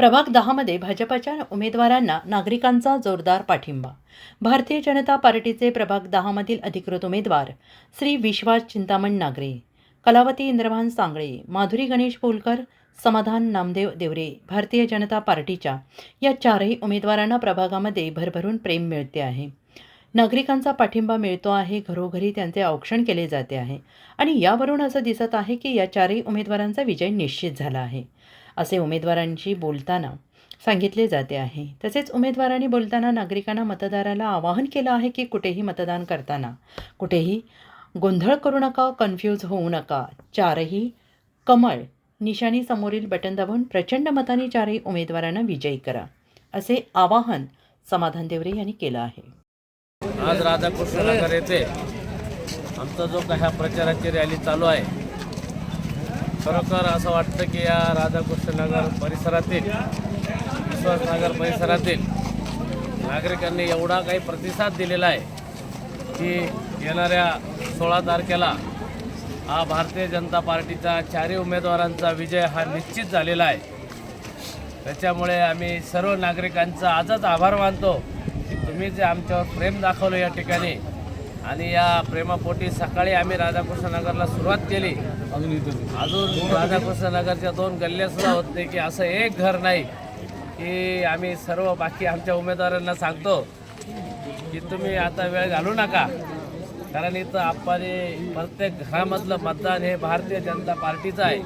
प्रभाग दहामध्ये भाजपाच्या उमेदवारांना नागरिकांचा जोरदार पाठिंबा. भारतीय जनता पार्टीचे प्रभाग दहामधील अधिकृत उमेदवार श्री विश्वास चिंतामण नागरे कलावती इंद्रभान सांगळे माधुरी गणेश पोलकर समाधान नामदेव देवरे भारतीय जनता पार्टीच्या या चारही उमेदवारांना प्रभागामध्ये भरभरून प्रेम मिळते आहे. नागरिकांचा पाठिंबा मिळतो आहे घरोघरी त्यांचे औक्षण केले जाते आहे. आणि यावरून असं दिसत आहे की या चारही उमेदवारांचा विजय निश्चित झाला आहे. असे उमेदवारांशी बोलताना सांगितले जाते आहे. तसेच उमेदवारांनी बोलताना नागरिकांना मतदाराला आवाहन केलं आहे की कुठेही मतदान करताना कुठेही गोंधळ करू नका कन्फ्यूज होऊ नका. चारही कमळ निशाणी समोरील बटन दाबून प्रचंड मताने चारही उमेदवारांना विजयी करा असे आवाहन समाधान देवरे यांनी केलं आहे. आज राधाकृष्ण नगर येथे आमचा जो काही हा प्रचाराची रॅली चालू आहे खरोखर असं वाटतं की या राधाकृष्णनगर परिसरातील विश्वासनगर परिसरातील नागरिकांनी एवढा काही प्रतिसाद दिलेला आहे की येणाऱ्या सोळा तारखेला हा भारतीय जनता पार्टीचा चारही उमेदवारांचा विजय हा निश्चित झालेला आहे. त्याच्यामुळे आम्ही सर्व नागरिकांचा आजच आभार मानतो की तुम्ही जे आमच्यावर प्रेम दाखवलं या ठिकाणी आणि या प्रेमापोटी सकाळी आम्ही राधाकृष्ण नगरला सुरुवात केली. अजून राधाकृष्ण नगरच्या दोन गल्ल्या सुद्धा होत नाही की असं एक घर नाही की आम्ही सर्व बाकी आमच्या उमेदवारांना सांगतो की तुम्ही आता वेळ घालू नका. कारण इथं आपण प्रत्येक घरामधलं मतदान हे भारतीय जनता पार्टीचं आहे.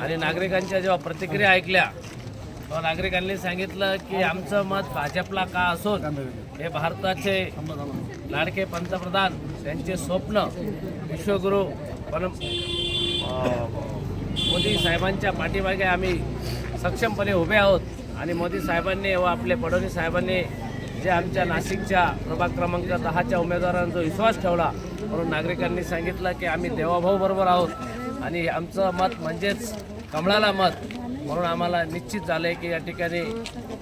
आणि नागरिकांच्या जेव्हा प्रतिक्रिया ऐकल्या तेव्हा नागरिकांनी सांगितलं की आमचं मत भाजपला का असून हे भारताचे लाडके पंतप्रधान त्यांचे स्वप्न विश्वगुरू पण मोदी साहेबांच्या पाठीमागे आम्ही सक्षमपणे उभे आहोत. आणि मोदी साहेबांनी व आपले पडोनी साहेबांनी जे आमच्या नाशिकच्या प्रभाग क्रमांक दहाच्या उमेदवारांचा जो विश्वास ठेवला म्हणून नागरिकांनी सांगितलं की आम्ही देवाभाऊ बरोबर आहोत. आणि आमचं मत म्हणजेच कमळाला मत म्हणून आम्हाला निश्चित झालं आहे की या ठिकाणी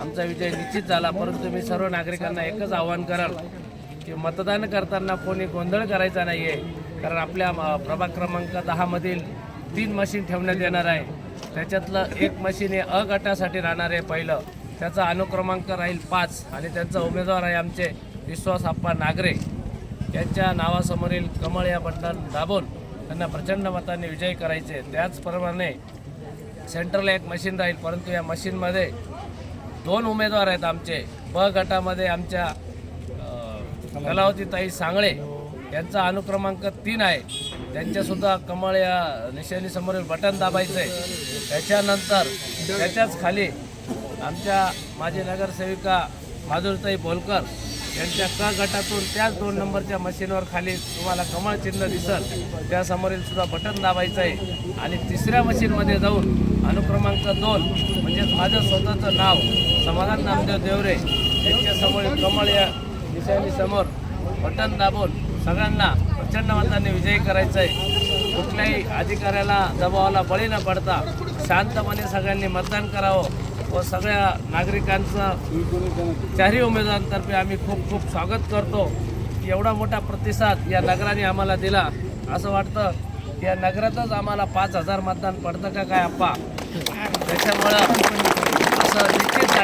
आमचा विजय निश्चित झाला. परंतु मी सर्व नागरिकांना एकच आवाहन कराल की मतदान करताना कोणी गोंधळ करायचा नाही आहे कारण आपल्या प्रभाग क्रमांक दहामधील तीन मशीन ठेवण्यात येणार आहे. त्याच्यातलं एक मशीन हे अ गटासाठी राहणार आहे पहिलं. त्याचा अनुक्रमांक राहील पाच आणि त्यांचा उमेदवार आहे आमचे विश्वास आप्पा नागरे. यांच्या नावासमोरील कमळ या बटन दाबून त्यांना प्रचंड मताने विजयी करायचे. त्याचप्रमाणे सेंट्रल एक मशीन राहील परंतु या मशीनमध्ये दोन उमेदवार आहेत आमचे. ब गटामध्ये आमच्या कलावतीताई सांगळे यांचा अनुक्रमांक तीन आहे. त्यांच्यासुद्धा कमळ या निशाणीसमोरील बटन दाबायचं आहे त्याच्यानंतर त्याच्याच खाली आमच्या माजी नगरसेविका माधुरताई बोलकर यांच्या क गटातून त्याच दोन नंबरच्या मशीनवर खाली तुम्हाला कमळ चिन्ह दिसल. त्यासमोरील सुद्धा बटन दाबायचं आहे आणि तिसऱ्या मशीनमध्ये जाऊन अनुक्रमांक दोन म्हणजेच माझं स्वतःचं नाव समाधान नामदेव देवरे यांच्यासमोरील कमळ या निशाणीसमोर बटन दाबून सगळ्यांना प्रचंड मताने विजयी करायचं आहे कुठल्याही अधिकाऱ्याला दबावाला बळी न पडता शांतपणे सगळ्यांनी मतदान करावं व सगळ्या नागरिकांचं चारही उमेदवारांतर्फे आम्ही खूप खूप स्वागत करतो. की एवढा मोठा प्रतिसाद या नगराने आम्हाला दिला. असं वाटतं या नगरातच आम्हाला पाच हजार मतदान पडतं का काय आप्पा? त्याच्यामुळं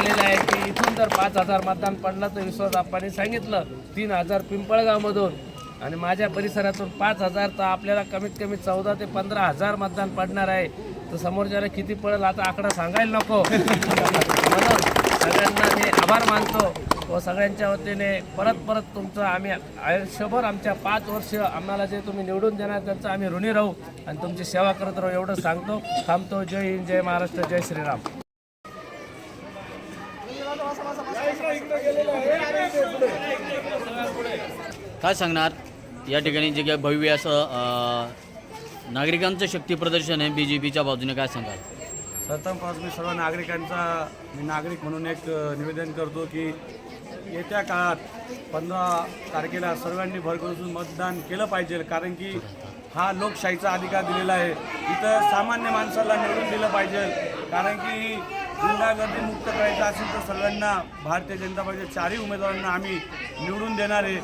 निश्चित आहे की इथून जर पाच हजार मतदान पडला तर विश्वास आप्पाने सांगितलं. तीन हजार पिंपळगावमधून. आणि माझ्या परिसरातून पाच हजार तर आपल्याला कमीत कमी चौदा ते पंधरा हजार मतदान पडणार आहे. तर समोरच्याला किती पडेल आता आकडा सांगायला नको. म्हणून सगळ्यांना मी आभार मानतो व सगळ्यांच्या वतीने परत परत तुमचं आम्ही आयुष्यभर आमच्या पाच वर्ष आम्हाला जे तुम्ही निवडून देणार त्यांचं आम्ही ऋणी राहू आणि तुमची सेवा करत राहू एवढं सांगतो. थांबतो. जय हिंद जय महाराष्ट्र जय श्रीराम. काय सांगणार? या ठिकाणी जे काय भव्य असं नागरिकांचं शक्ती प्रदर्शन आहे बी जे पीच्या बाजूने काय सांगाल? प्रथमपासून मी सर्व नागरिकांचा मी नागरिक म्हणून एक निवेदन करतो की येत्या काळात पंधरा तारखेला सर्वांनी भरघोसून मतदान केलं पाहिजे कारण की हा लोकशाहीचा अधिकार दिलेला आहे. इथं सामान्य माणसाला निवडून दिलं पाहिजे कारण की गुंडागर्दी मुक्त करायचं असेल तर सर्वांना भारतीय जनता पार्टीच्या चारही उमेदवारांना आम्ही निवडून देणार आहे.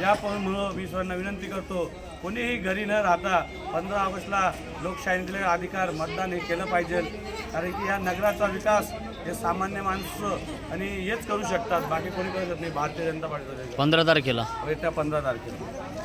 यामुळं मी सर्वांना विनंती करतो कोणीही घरी न राहता पंधरा ऑगस्टला लोकशाही दिलेला अधिकार मतदान हे केलं पाहिजे. कारण की या नगराचा विकास हे सामान्य माणसं आणि हेच करू शकतात. बाकी कोणी करू शकत नाही. भारतीय जनता पार्टीचा पंधरा तारखेला. येत्या पंधरा तारखेला.